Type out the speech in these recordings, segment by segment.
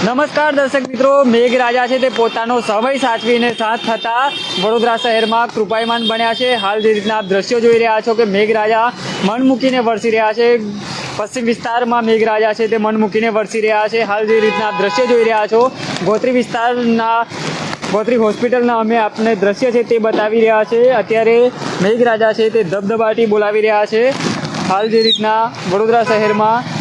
નમસ્કાર દર્શક મિત્રો, મેઘરાજા છે તે પોતાનો સમય સાચવીને સાથ થતા વડોદરા શહેરમાં કૃપાયમાન બન્યા છે. હાલ જે રીતના આપ દ્રશ્યો જોઈ રહ્યા છો કે મેઘરાજા મન મૂકીને વરસી રહ્યા છે. પશ્ચિમ વિસ્તારમાં મેઘરાજા છે તે મન મૂકીને વરસી રહ્યા છે. હાલ જે રીતના આપ દ્રશ્ય જોઈ રહ્યા છો, ગોત્રી વિસ્તારના, ગોત્રી હોસ્પિટલના અમે આપને દ્રશ્ય છે તે બતાવી રહ્યા છે. અત્યારે મેઘરાજા છે તે ધબધબાટી બોલાવી રહ્યા છે. હાલ જે રીતના વડોદરા શહેરમાં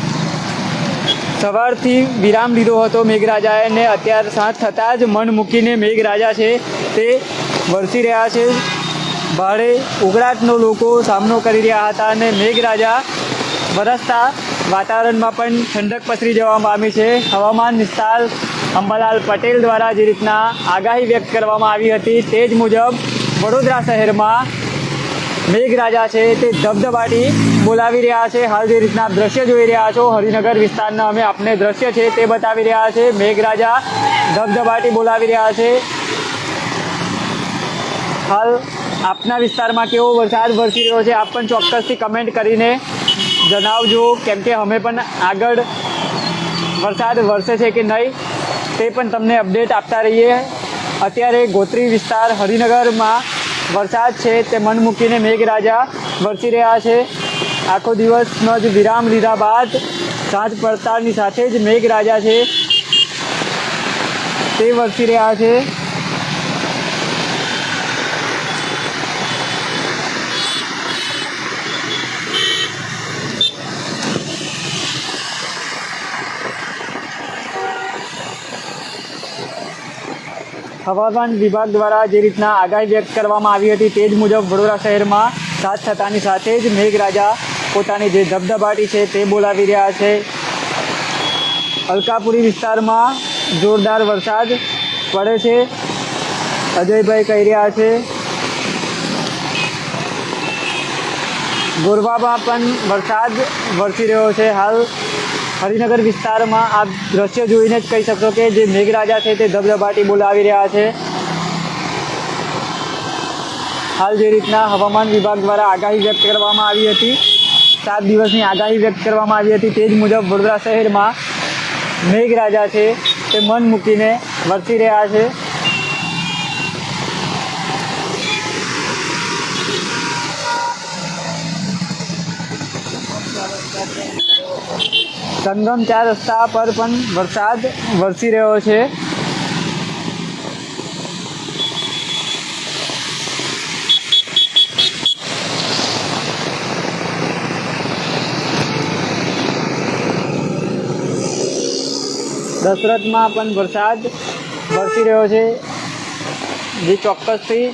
સવારથી વિરામ લીધો હતો મેઘરાજાએ ને અત્યાર સાંજ થતાં જ મન મૂકીને મેઘરાજા છે તે વરસી રહ્યા છે. ભારે ઉઘરાટનો લોકો સામનો કરી રહ્યા હતા અને મેઘરાજા વરસતા વાતાવરણમાં પણ ઠંડક પસરી જવા પામી છે. હવામાન નિષ્ણાત અંબાલાલ પટેલ દ્વારા જે રીતના આગાહી વ્યક્ત કરવામાં આવી હતી તે જ મુજબ વડોદરા શહેરમાં મેઘરાજા છે, તે ધબધબાટી બોલાવી રહ્યા છે, હાલ જે રીતના દ્રશ્ય જોઈ રહ્યા છો, હરિનગર વિસ્તારના અમે આપને દ્રશ્ય છે તે બતાવી રહ્યા છે. મેઘરાજા ધબધબાટી બોલાવી રહ્યા છે. હાલ આપના વિસ્તારમાં કેવો વરસાદ વરસી રહ્યો છે, આપ પણ ચોક્કસથી કમેન્ટ કરીને જણાવજો, કેમ કે અમે પણ આગળ વરસાદ વરસે છે કે નહીં, તે પણ તમને અપડેટ આપતા રહીએ. અત્યારે ગોત્રી વિસ્તાર હરિનગરમાં વરસાદ છે તે મન મૂકીને મેઘરાજા વરસી રહ્યા છે. આખો દિવસનો જ વિરામ લીધા બાદ સાંજ પડતાની સાથે જ મેઘરાજા છે તે વરસી રહ્યા છે. હવામાન વિભાગ દ્વારા જે રીતના આગાહી વ્યક્ત કરવામાં આવી હતી તે જ મુજબ વડોદરા શહેરમાં સાત થતાની સાથે જ મેઘરાજા પોતાની જે ધબધબાટી છે તે બોલાવી રહ્યા છે. અલકાપુરી વિસ્તારમાં જોરદાર વરસાદ પડે છે. અજયભાઈ કહી રહ્યા છે. ગોરવામાં પણ વરસાદ વરસી રહ્યો છે હાલ. હરિનગર વિસ્તારમાં આપ દ્રશ્ય જોઈને જ કહી શકશો કે જે મેઘરાજા છે તે ધબધબાટી બોલાવી રહ્યા છે. હાલ જે રીતના હવામાન વિભાગ દ્વારા આગાહી વ્યક્ત કરવામાં આવી હતી, સાત દિવસની આગાહી વ્યક્ત કરવામાં આવી હતી તે જ મુજબ વડોદરા શહેરમાં મેઘરાજા છે તે મન મૂકીને વરસી રહ્યા છે. સંગમ ચાર રસ્તા પર પણ વરસાદ વરસી રહ્યો છે. દશરથમાં પણ વરસાદ વરસી રહ્યો છે. જે ચોક્કસથી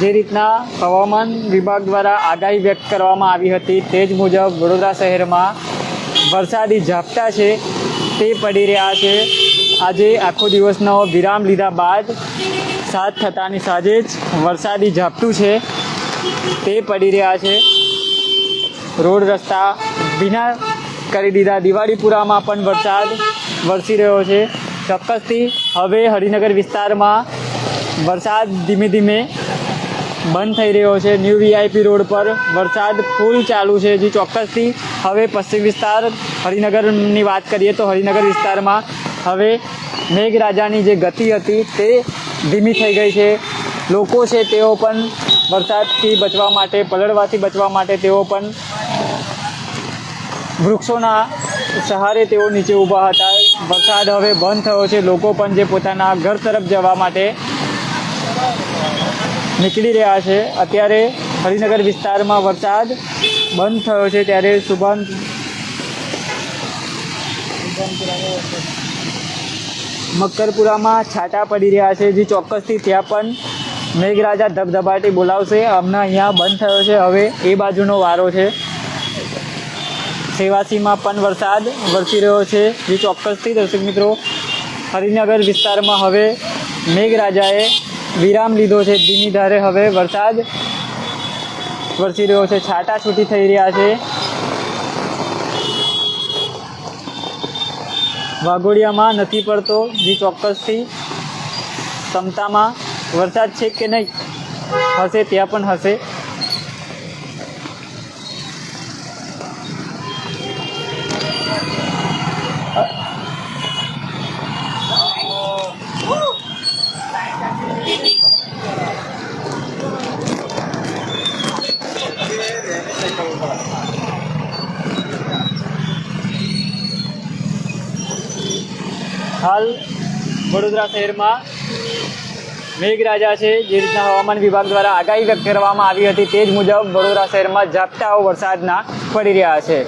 જે રીતના હવામાન વિભાગ દ્વારા આગાહી વ્યક્ત કરવામાં આવી હતી તે જ મુજબ વડોદરા શહેરમાં વરસાદી ઝાપટા છે, તે પડી રહ્યા છે. આજે આખો દિવસનો વિરામ લીધા બાદ સાત થતાની સાંજે જ વરસાદી ઝાપટું છે, તે પડી રહ્યા છે. રોડ રસ્તા ભીના કરી દીધા. દિવાળીપુરામાં પણ વરસાદ વરસી રહ્યો છે. ચોક્કસથી હવે હરિનગર વિસ્તારમાં વરસાદ ધીમે ધીમે બંધ થઈ રહ્યો છે. ન્યૂ વીઆઈપી રોડ પર વરસાદ ફૂલ ચાલુ છે જે ચોક્કસથી. હવે પશ્ચિમ વિસ્તાર, હરિનગરની વાત કરીએ તો હરિનગર વિસ્તારમાં હવે મેઘરાજાની જે ગતિ હતી તે ધીમી થઈ ગઈ છે. લોકો છે તેઓ પણ વરસાદથી બચવા માટે, પલળવાથી બચવા માટે તેઓ પણ વૃક્ષોના સહારે તેઓ નીચે ઊભા હતા. વરસાદ હવે બંધ થયો છે. લોકો પણ જે પોતાના ઘર તરફ જવા માટે નીકળી રહ્યા છે. અત્યારે હરિનગર વિસ્તારમાં વરસાદ બંધ થયો છે. ત્યારે શુભમ મકરપુરામાં છાંટા પડી રહ્યા છે, જે ચોક્કસથી ત્યાં પણ મેઘરાજા ધબધબાટી બોલાવશે. હમણાં અહીંયા બંધ થયો છે. હવે એ બાજુનો વારો છે. સેવાસીમાં પણ વરસાદ વરસી રહ્યો છે. જે ચોક્કસથી દર્શક મિત્રો, હરિનગર વિસ્તારમાં હવે મેઘરાજાએ વિરામ લીધો છે ધીમી ધારે. હવે વરસાદ વરસી રહ્યો છે. છાટા છૂટી થઈ રહ્યા છે. વાઘોડિયામાં નથી પડતો જે ચોક્કસથી. ક્ષમતામાં વરસાદ છે કે નહીં? હશે, ત્યાં પણ હશે. હાલ વડોદરા શહેરમાં મેઘરાજા છે. જે રીતના હવામાન વિભાગ દ્વારા આગાહી વ્યક્ત કરવામાં આવી હતી તે જ મુજબ વડોદરા શહેરમાં ઝાપટાઓ વરસાદના પડી રહ્યા છે.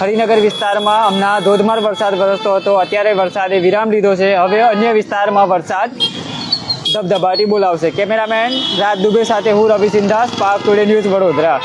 હરિનગર વિસ્તારમાં હમણાં ધોધમાર વરસાદ વરસતો હતો. અત્યારે વરસાદે વિરામ લીધો છે. હવે અન્ય વિસ્તારમાં વરસાદ ધબધબાટી બોલાવશે. કેમેરામેન રાજ દુબે સાથે હું Ravi Sindha spark today news Vadodara.